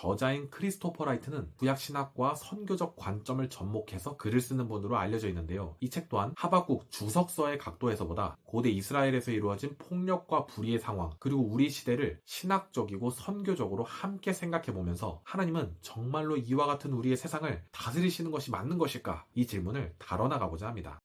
저자인 크리스토퍼 라이트는 구약 신학과 선교적 관점을 접목해서 글을 쓰는 분으로 알려져 있는데요. 이 책 또한 하박국 주석서의 각도에서보다 고대 이스라엘에서 이루어진 폭력과 불의의 상황, 그리고 우리 시대를 신학적이고 선교적으로 함께 생각해 보면서 하나님은 정말로 이와 같은 우리의 세상을 다스리시는 것이 맞는 것일까? 이 질문을 다뤄나가고자 합니다.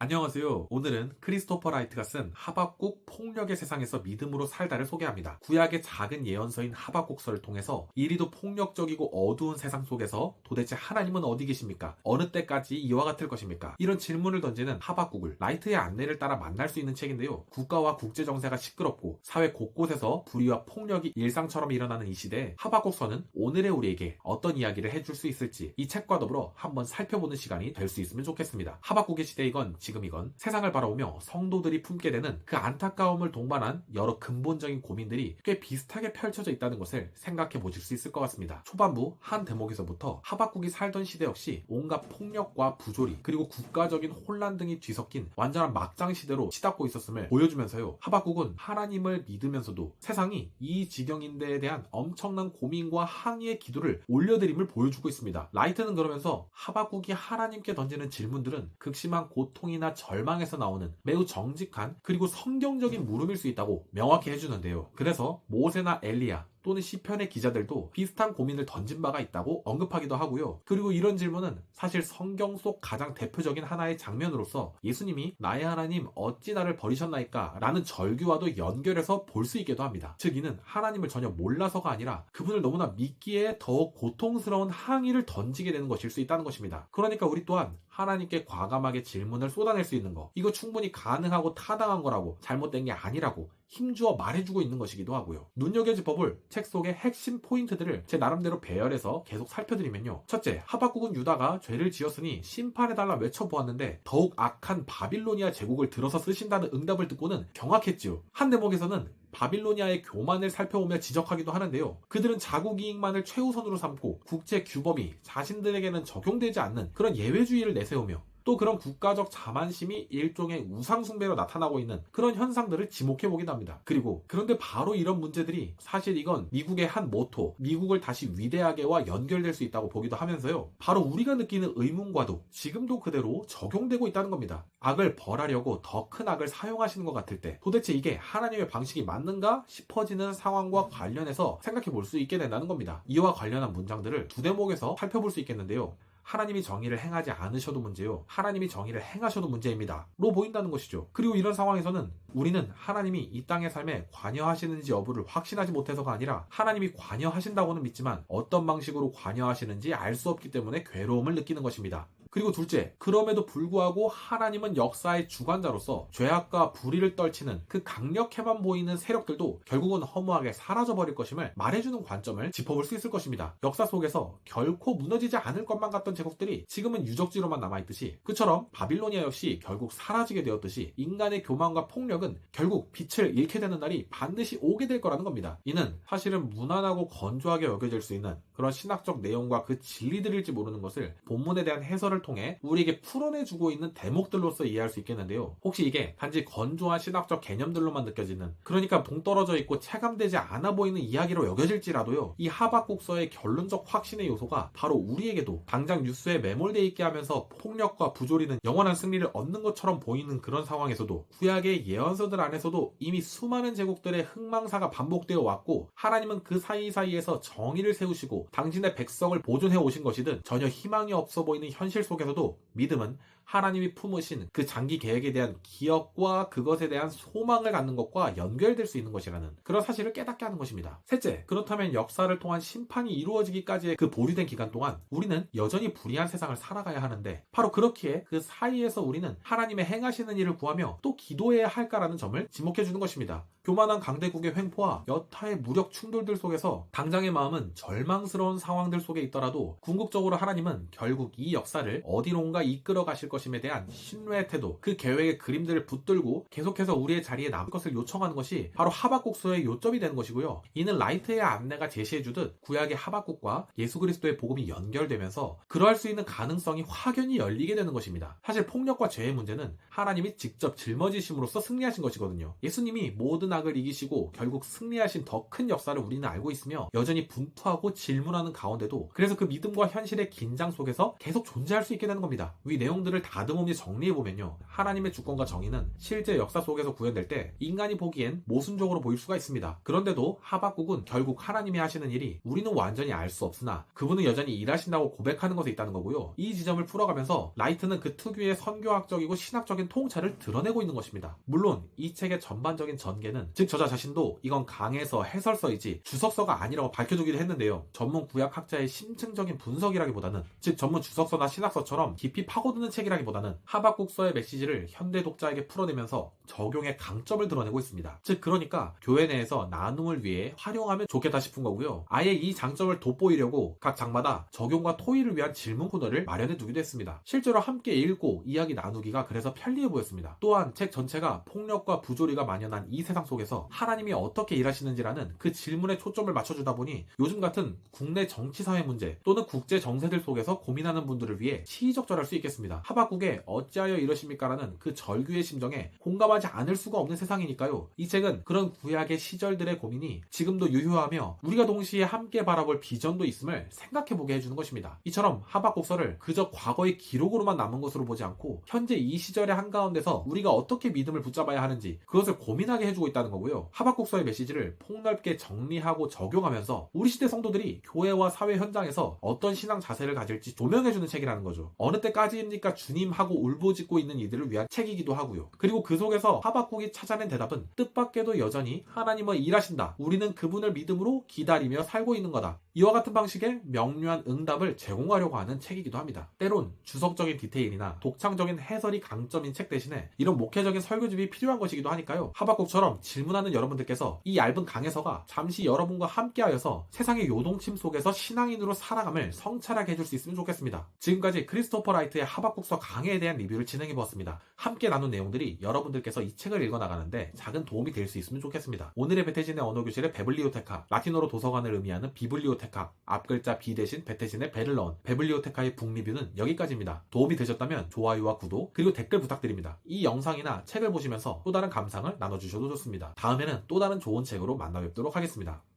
안녕하세요. 오늘은 크리스토퍼 라이트가 쓴 하박국 폭력의 세상에서 믿음으로 살다를 소개합니다. 구약의 작은 예언서인 하박국서를 통해서 이리도 폭력적이고 어두운 세상 속에서 도대체 하나님은 어디 계십니까? 어느 때까지 이와 같을 것입니까? 이런 질문을 던지는 하박국을 라이트의 안내를 따라 만날 수 있는 책인데요. 국가와 국제 정세가 시끄럽고 사회 곳곳에서 불의와 폭력이 일상처럼 일어나는 이 시대에 하박국서는 오늘의 우리에게 어떤 이야기를 해줄 수 있을지 이 책과 더불어 한번 살펴보는 시간이 될 수 있으면 좋겠습니다. 하박국의 시대이건 지금 이건 세상을 바라보며 성도들이 품게 되는 그 안타까움을 동반한 여러 근본적인 고민들이 꽤 비슷하게 펼쳐져 있다는 것을 생각해 보실 수 있을 것 같습니다. 초반부 한 대목에서부터 하박국이 살던 시대 역시 온갖 폭력과 부조리 그리고 국가적인 혼란 등이 뒤섞인 완전한 막장 시대로 치닫고 있었음을 보여주면서요. 하박국은 하나님을 믿으면서도 세상이 이 지경인데에 대한 엄청난 고민과 항의의 기도를 올려드림을 보여주고 있습니다. 라이트는 그러면서 하박국이 하나님께 던지는 질문들은 극심한 고통이 나 절망에서 나오는 매우 정직한 그리고 성경적인 물음일 수 있다고 명확히 해주는데요. 그래서 모세나 엘리야 또는 시편의 기자들도 비슷한 고민을 던진 바가 있다고 언급하기도 하고요. 그리고 이런 질문은 사실 성경 속 가장 대표적인 하나의 장면으로서 예수님이 나의 하나님 어찌 나를 버리셨나이까 라는 절규와도 연결해서 볼 수 있기도 합니다. 즉 이는 하나님을 전혀 몰라서가 아니라 그분을 너무나 믿기에 더욱 고통스러운 항의를 던지게 되는 것일 수 있다는 것입니다. 그러니까 우리 또한 하나님께 과감하게 질문을 쏟아낼 수 있는 거 이거 충분히 가능하고 타당한 거라고 잘못된 게 아니라고 힘주어 말해주고 있는 것이기도 하고요. 눈여겨집법을 책 속의 핵심 포인트들을 제 나름대로 배열해서 계속 살펴드리면요. 첫째, 하박국은 유다가 죄를 지었으니 심판해달라 외쳐보았는데 더욱 악한 바빌로니아 제국을 들어서 쓰신다는 응답을 듣고는 경악했지요. 한 대목에서는 바빌로니아의 교만을 살펴보며 지적하기도 하는데요. 그들은 자국 이익만을 최우선으로 삼고 국제 규범이 자신들에게는 적용되지 않는 그런 예외주의를 내세우며 또 그런 국가적 자만심이 일종의 우상숭배로 나타나고 있는 그런 현상들을 지목해 보기도 합니다. 그리고 그런데 바로 이런 문제들이 사실 이건 미국의 한 모토, 미국을 다시 위대하게와 연결될 수 있다고 보기도 하면서요. 바로 우리가 느끼는 의문과도 지금도 그대로 적용되고 있다는 겁니다. 악을 벌하려고 더 큰 악을 사용하시는 것 같을 때 도대체 이게 하나님의 방식이 맞는가 싶어지는 상황과 관련해서 생각해 볼 수 있게 된다는 겁니다. 이와 관련한 문장들을 두 대목에서 살펴볼 수 있겠는데요. 하나님이 정의를 행하지 않으셔도 문제요. 하나님이 정의를 행하셔도 문제입니다. 로 보인다는 것이죠. 그리고 이런 상황에서는 우리는 하나님이 이 땅의 삶에 관여하시는지 여부를 확신하지 못해서가 아니라 하나님이 관여하신다고는 믿지만 어떤 방식으로 관여하시는지 알 수 없기 때문에 괴로움을 느끼는 것입니다. 그리고 둘째, 그럼에도 불구하고 하나님은 역사의 주관자로서 죄악과 불의를 떨치는 그 강력해만 보이는 세력들도 결국은 허무하게 사라져버릴 것임을 말해주는 관점을 짚어볼 수 있을 것입니다. 역사 속에서 결코 무너지지 않을 것만 같던 제국들이 지금은 유적지로만 남아있듯이 그처럼 바빌로니아 역시 결국 사라지게 되었듯이 인간의 교만과 폭력은 결국 빛을 잃게 되는 날이 반드시 오게 될 거라는 겁니다. 이는 사실은 무난하고 건조하게 여겨질 수 있는 그런 신학적 내용과 그 진리들일지 모르는 것을 본문에 대한 해설 을 통해 우리에게 풀어내주고 있는 대목들로서 이해할 수 있겠는데요. 혹시 이게 단지 건조한 신학적 개념들로만 느껴지는 그러니까 동떨어져 있고 체감되지 않아 보이는 이야기로 여겨질지라도요. 이 하박국서의 결론적 확신의 요소가 바로 우리에게도 당장 뉴스에 매몰돼 있게 하면서 폭력과 부조리는 영원한 승리를 얻는 것처럼 보이는 그런 상황에서도 구약의 예언서들 안에서도 이미 수많은 제국들의 흥망사가 반복되어 왔고 하나님은 그 사이사이에서 정의를 세우시고 당신의 백성을 보존해 오신 것이든 전혀 희망이 없어 보이는 현실 속에서도 믿음은 하나님이 품으신 그 장기 계획에 대한 기억과 그것에 대한 소망을 갖는 것과 연결될 수 있는 것이라는 그런 사실을 깨닫게 하는 것입니다. 셋째, 그렇다면 역사를 통한 심판이 이루어지기까지의 그 보류된 기간 동안 우리는 여전히 불의한 세상을 살아가야 하는데 바로 그렇기에 그 사이에서 우리는 하나님의 행하시는 일을 구하며 또 기도해야 할까라는 점을 지목해 주는 것입니다. 교만한 강대국의 횡포와 여타의 무력 충돌들 속에서 당장의 마음은 절망스러운 상황들 속에 있더라도 궁극적으로 하나님은 결국 이 역사를 어디론가 이끌어 가실 것 임에 대한 신뢰의 태도, 그 계획의 그림들을 붙들고 계속해서 우리의 자리에 남을 것을 요청하는 것이 바로 하박국서의 요점이 되는 것이고요. 이는 라이트의 안내가 제시해주듯 구약의 하박국과 예수 그리스도의 복음이 연결되면서 그러할 수 있는 가능성이 확연히 열리게 되는 것입니다. 사실 폭력과 죄의 문제는 하나님이 직접 짊어지심으로써 승리하신 것이거든요. 예수님이 모든 악을 이기시고 결국 승리하신 더 큰 역사를 우리는 알고 있으며 여전히 분투하고 질문하는 가운데도 그래서 그 믿음과 현실의 긴장 속에서 계속 존재할 수 있게 되는 겁니다. 이 내용들을 다듬음이 정리해보면요. 하나님의 주권과 정의는 실제 역사 속에서 구현될 때 인간이 보기엔 모순적으로 보일 수가 있습니다. 그런데도 하박국은 결국 하나님이 하시는 일이 우리는 완전히 알 수 없으나 그분은 여전히 일하신다고 고백하는 것에 있다는 거고요. 이 지점을 풀어가면서 라이트는 그 특유의 선교학적이고 신학적인 통찰을 드러내고 있는 것입니다. 물론 이 책의 전반적인 전개는 즉 저자 자신도 이건 강해서 해설서이지 주석서가 아니라고 밝혀두기도 했는데요. 전문 구약학자의 심층적인 분석이라기보다는 즉 전문 주석서나 신학서처럼 깊이 파고드는 책이라 기보다는 하박국서의 메시지를 현대 독자에게 풀어내면서 적용의 강점을 드러내고 있습니다. 즉 그러니까 교회 내에서 나눔을 위해 활용하면 좋겠다 싶은 거고요. 아예 이 장점을 돋보이려고 각 장마다 적용과 토의를 위한 질문 코너를 마련해 두기도 했습니다. 실제로 함께 읽고 이야기 나누기가 그래서 편리해 보였습니다. 또한 책 전체가 폭력과 부조리가 만연한 이 세상 속에서 하나님이 어떻게 일하시는지라는 그 질문에 초점을 맞춰주다 보니 요즘 같은 국내 정치 사회 문제 또는 국제 정세들 속에서 고민하는 분들을 위해 시의적절할 수 있겠습니다. 하박 국의 어찌하여 이러십니까라는 그 절규의 심정에 공감하지 않을 수가 없는 세상이니까요. 이 책은 그런 구약의 시절들의 고민이 지금도 유효하며 우리가 동시에 함께 바라볼 비전도 있음을 생각해보게 해주는 것입니다. 이처럼 하박국서를 그저 과거의 기록으로만 남은 것으로 보지 않고 현재 이 시절의 한가운데서 우리가 어떻게 믿음을 붙잡아야 하는지 그것을 고민하게 해주고 있다는 거고요. 하박국서의 메시지를 폭넓게 정리하고 적용하면서 우리 시대 성도들이 교회와 사회 현장에서 어떤 신앙 자세를 가질지 조명해주는 책이라는 거죠. 어느 때까지입니까 주님하고 울부짖고 있는 이들을 위한 책이기도 하고요. 그리고 그 속에서 하박국이 찾아낸 대답은 뜻밖에도 여전히 하나님은 일하신다. 우리는 그분을 믿음으로 기다리며 살고 있는 거다. 이와 같은 방식의 명료한 응답을 제공하려고 하는 책이기도 합니다. 때론 주석적인 디테일이나 독창적인 해설이 강점인 책 대신에 이런 목회적인 설교집이 필요한 것이기도 하니까요. 하박국처럼 질문하는 여러분들께서 이 얇은 강해서가 잠시 여러분과 함께하여서 세상의 요동침 속에서 신앙인으로 살아감을 성찰하게 해줄 수 있으면 좋겠습니다. 지금까지 크리스토퍼 라이트의 하박국서 강해에 대한 리뷰를 진행해 보았습니다. 함께 나눈 내용들이 여러분들께서 이 책을 읽어 나가는데 작은 도움이 될 수 있으면 좋겠습니다. 오늘의 베테진의 언어 교실의 베블리오테카, 라틴어로 도서관을 의미하는 비블리오테카, 앞글자 B 대신 베테진의 베를 넣은 베블리오테카의 북리뷰는 여기까지입니다. 도움이 되셨다면 좋아요와 구독, 그리고 댓글 부탁드립니다. 이 영상이나 책을 보시면서 또 다른 감상을 나눠주셔도 좋습니다. 다음에는 또 다른 좋은 책으로 만나 뵙도록 하겠습니다.